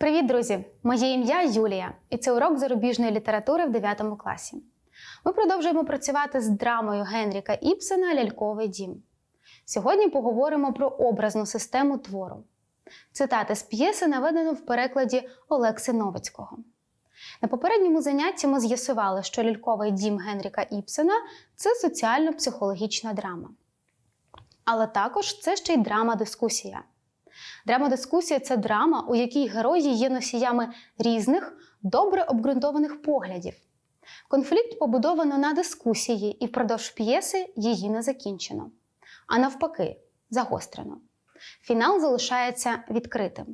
Привіт, друзі! Моє ім'я Юлія, і це урок зарубіжної літератури в 9 класі. Ми продовжуємо працювати з драмою Генріка Іпсена Ляльковий дім. Сьогодні поговоримо про образну систему твору. Цитати з п'єси наведено в перекладі Олекси Новицького. На попередньому занятті ми з'ясували, що ляльковий дім Генріка Іпсена це соціально-психологічна драма. Але також це ще й драма-дискусія. Драма-дискусія це драма, у якій герої є носіями різних, добре обґрунтованих поглядів. Конфлікт побудовано на дискусії, і впродовж п'єси її не закінчено. А навпаки, загострено. Фінал залишається відкритим.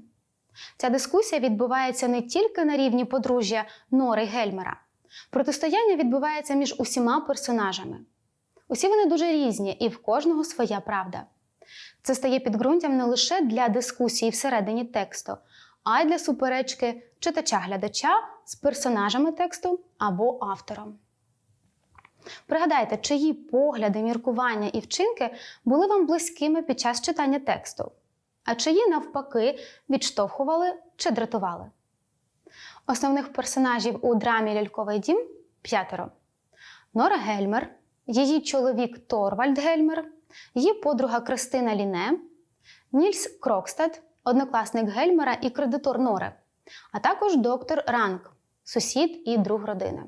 Ця дискусія відбувається не тільки на рівні подружжя Нори Гельмера. Протистояння відбувається між усіма персонажами. Усі вони дуже різні, і в кожного своя правда. Це стає підґрунтям не лише для дискусії всередині тексту, а й для суперечки читача-глядача з персонажами тексту або автором. Пригадайте, чиї погляди, міркування і вчинки були вам близькими під час читання тексту, а чиї, навпаки, відштовхували чи дратували. Основних персонажів у драмі Ляльковий дім п'ятеро: Нора Гельмер, її чоловік Торвальд Гельмер, її подруга Кристина Ліне, Нільс Крокстад, однокласник Гельмера і кредитор Нори, а також доктор Ранг, сусід і друг родини.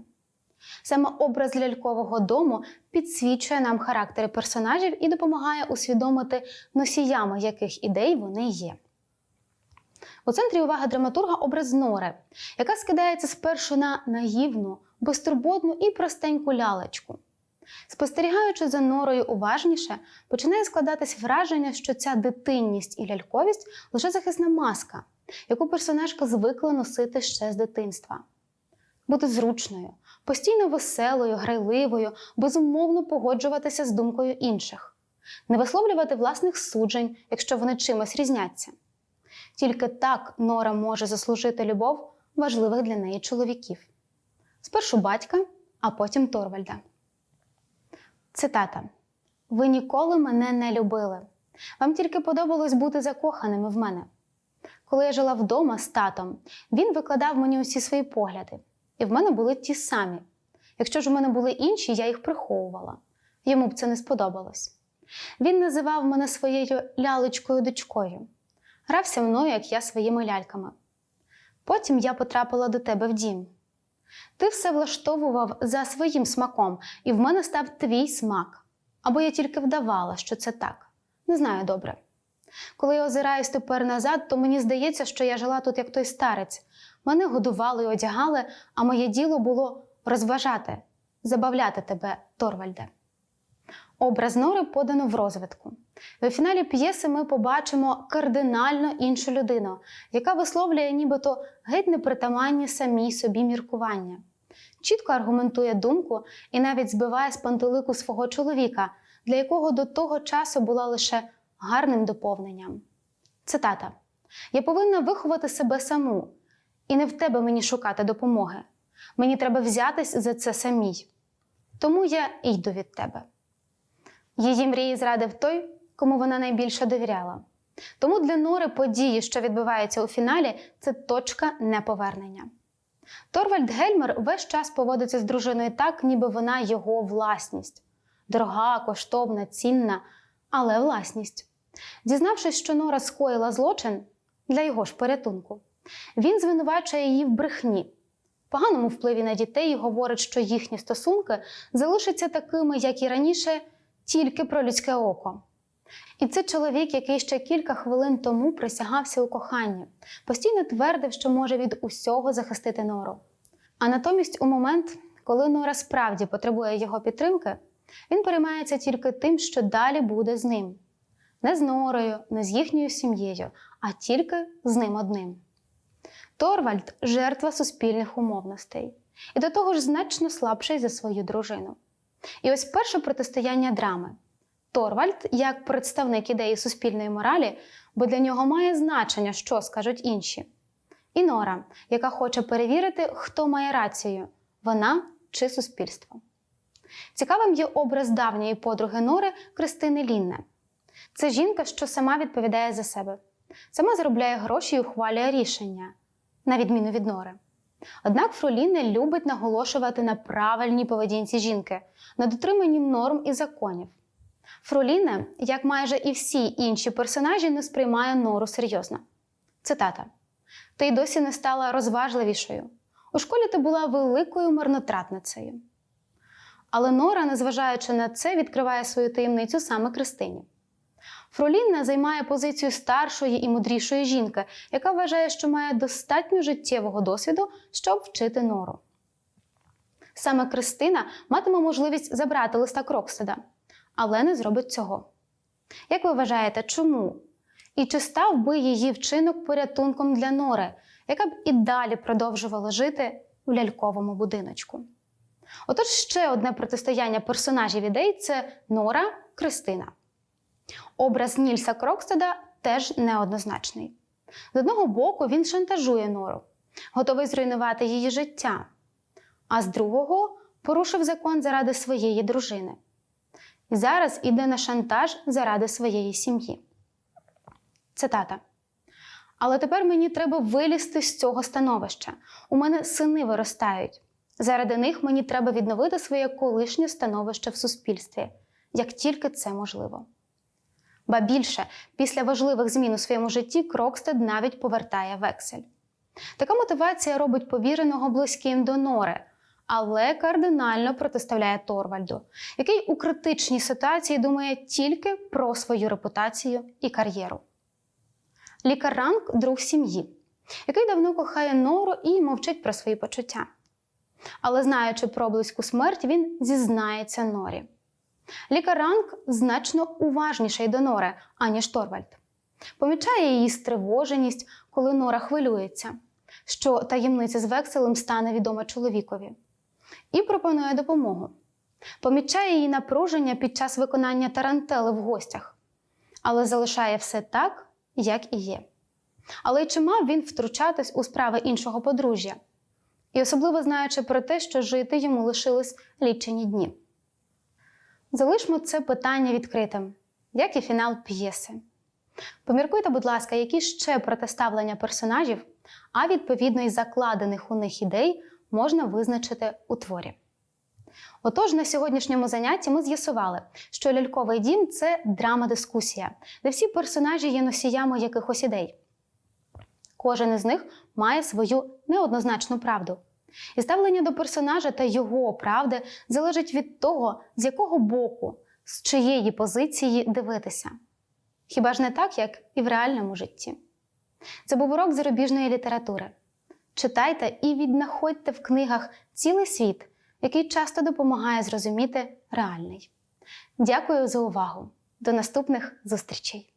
Саме образ лялькового дому підсвічує нам характери персонажів і допомагає усвідомити носіями яких ідей вони є. У центрі уваги драматурга образ Нори, яка скидається спершу на наївну, безтурботну і простеньку лялечку. Спостерігаючи за норою уважніше, починає складатись враження, що ця дитинність і ляльковість лише захисна маска, яку персонажка звикла носити ще з дитинства. Бути зручною, постійно веселою, грайливою, безумовно погоджуватися з думкою інших, не висловлювати власних суджень, якщо вони чимось різняться. Тільки так Нора може заслужити любов важливих для неї чоловіків. Спершу батька, а потім Торвальда. Цитата: Ви ніколи мене не любили. Вам тільки подобалось бути закоханими в мене. Коли я жила вдома з татом, він викладав мені усі свої погляди, і в мене були ті самі. Якщо ж у мене були інші, я їх приховувала. Йому б це не сподобалось. Він називав мене своєю лялечкою дочкою, грався мною, як я своїми ляльками. Потім я потрапила до тебе в дім. Ти все влаштовував за своїм смаком, і в мене став твій смак. Або я тільки вдавала, що це так. Не знаю добре. Коли я озираюсь тепер назад, то мені здається, що я жила тут як той старець. Мене годували і одягали, а моє діло було розважати, забавляти тебе, Торвальде. Образ Нори подано в розвитку. В фіналі п'єси ми побачимо кардинально іншу людину, яка висловлює нібито геть непритаманні самій собі міркування, чітко аргументує думку і навіть збиває з пантелику свого чоловіка, для якого до того часу була лише гарним доповненням. Цитата: Я повинна виховати себе саму, і не в тебе мені шукати допомоги. Мені треба взятись за це самій. Тому я йду від тебе. Її мрії зрадив той, кому вона найбільше довіряла. Тому для Нори події, що відбуваються у фіналі, це точка неповернення. Торвальд Гельмер весь час поводиться з дружиною так, ніби вона його власність дорога, коштовна, цінна, але власність. Дізнавшись, що Нора скоїла злочин для його ж порятунку, він звинувачує її в брехні, поганому впливі на дітей і говорить, що їхні стосунки залишаться такими, як і раніше, тільки про людське око. І це чоловік, який ще кілька хвилин тому присягався у коханні, постійно твердив, що може від усього захистити Нору. А натомість, у момент, коли Нора справді потребує його підтримки, він переймається тільки тим, що далі буде з ним. Не з Норою, не з їхньою сім'єю, а тільки з ним одним. Торвальд жертва суспільних умовностей, і до того ж значно слабший за свою дружину. І ось перше протистояння драми. Торвальд, як представник ідеї суспільної моралі, бо для нього має значення, що скажуть інші. І Нора, яка хоче перевірити, хто має рацію вона чи суспільство. Цікавим є образ давньої подруги Нори Кристини Лінне. Це жінка, що сама відповідає за себе, сама заробляє гроші і ухвалює рішення. на відміну від Нори. Однак Фроліне любить наголошувати на правильній поведінці жінки, на дотриманні норм і законів. Фроліне, як майже і всі інші персонажі, не сприймає Нору серйозно. Цитата: Ти й досі не стала розважливішою. У школі ти була великою марнотратницею. Але Нора, незважаючи на це, відкриває свою таємницю саме Кристині. Фролінна займає позицію старшої і мудрішої жінки, яка вважає, що має достатньо життєвого досвіду, щоб вчити нору. Саме Кристина матиме можливість забрати листа Крокстеда, але не зробить цього. Як ви вважаєте, чому? І чи став би її вчинок порятунком для Нори, яка б і далі продовжувала жити у ляльковому будиночку? Отож, ще одне протистояння персонажів ідей це Нора Кристина. Образ Нільса Крокстеда теж неоднозначний. З одного боку, він шантажує Нору, готовий зруйнувати її життя, а з другого порушив закон заради своєї дружини. І зараз іде на шантаж заради своєї сім'ї. Цитата. Але тепер мені треба вилізти з цього становища. У мене сини виростають. Заради них мені треба відновити своє колишнє становище в суспільстві, як тільки це можливо. Ба більше, після важливих змін у своєму житті Крокстед навіть повертає вексель. Така мотивація робить повіреного близьким до Нори, але кардинально протиставляє Торвальду, який у критичній ситуації думає тільки про свою репутацію і кар'єру. Лікар Ранг – друг сім'ї, який давно кохає Нору і мовчить про свої почуття. Але знаючи про близьку смерть, він зізнається Норі. Лікар Ранг значно уважніший до Нори, аніж Торвальд. Помічає її стривоженість, коли Нора хвилюється, що таємниця з векселем стане відома чоловікові, і пропонує допомогу. Помічає її напруження під час виконання тарантели в гостях, але залишає все так, як і є. Але й чи мав він втручатись у справи іншого подружжя? І особливо знаючи про те, що жити йому лишились лічені дні. Залишмо це питання відкритим, як і фінал п'єси. Поміркуйте, будь ласка, які ще протиставлення персонажів, а відповідно й закладених у них ідей можна визначити у творі. Отож, на сьогоднішньому занятті ми з'ясували, що ляльковий дім це драма-дискусія, де всі персонажі є носіями якихось ідей. Кожен із них має свою неоднозначну правду. І ставлення до персонажа та його правди залежить від того, з якого боку, з чиєї позиції дивитися. Хіба ж не так, як і в реальному житті? Це був урок зарубіжної літератури. Читайте і віднаходьте в книгах цілий світ, який часто допомагає зрозуміти реальний. Дякую за увагу! До наступних зустрічей!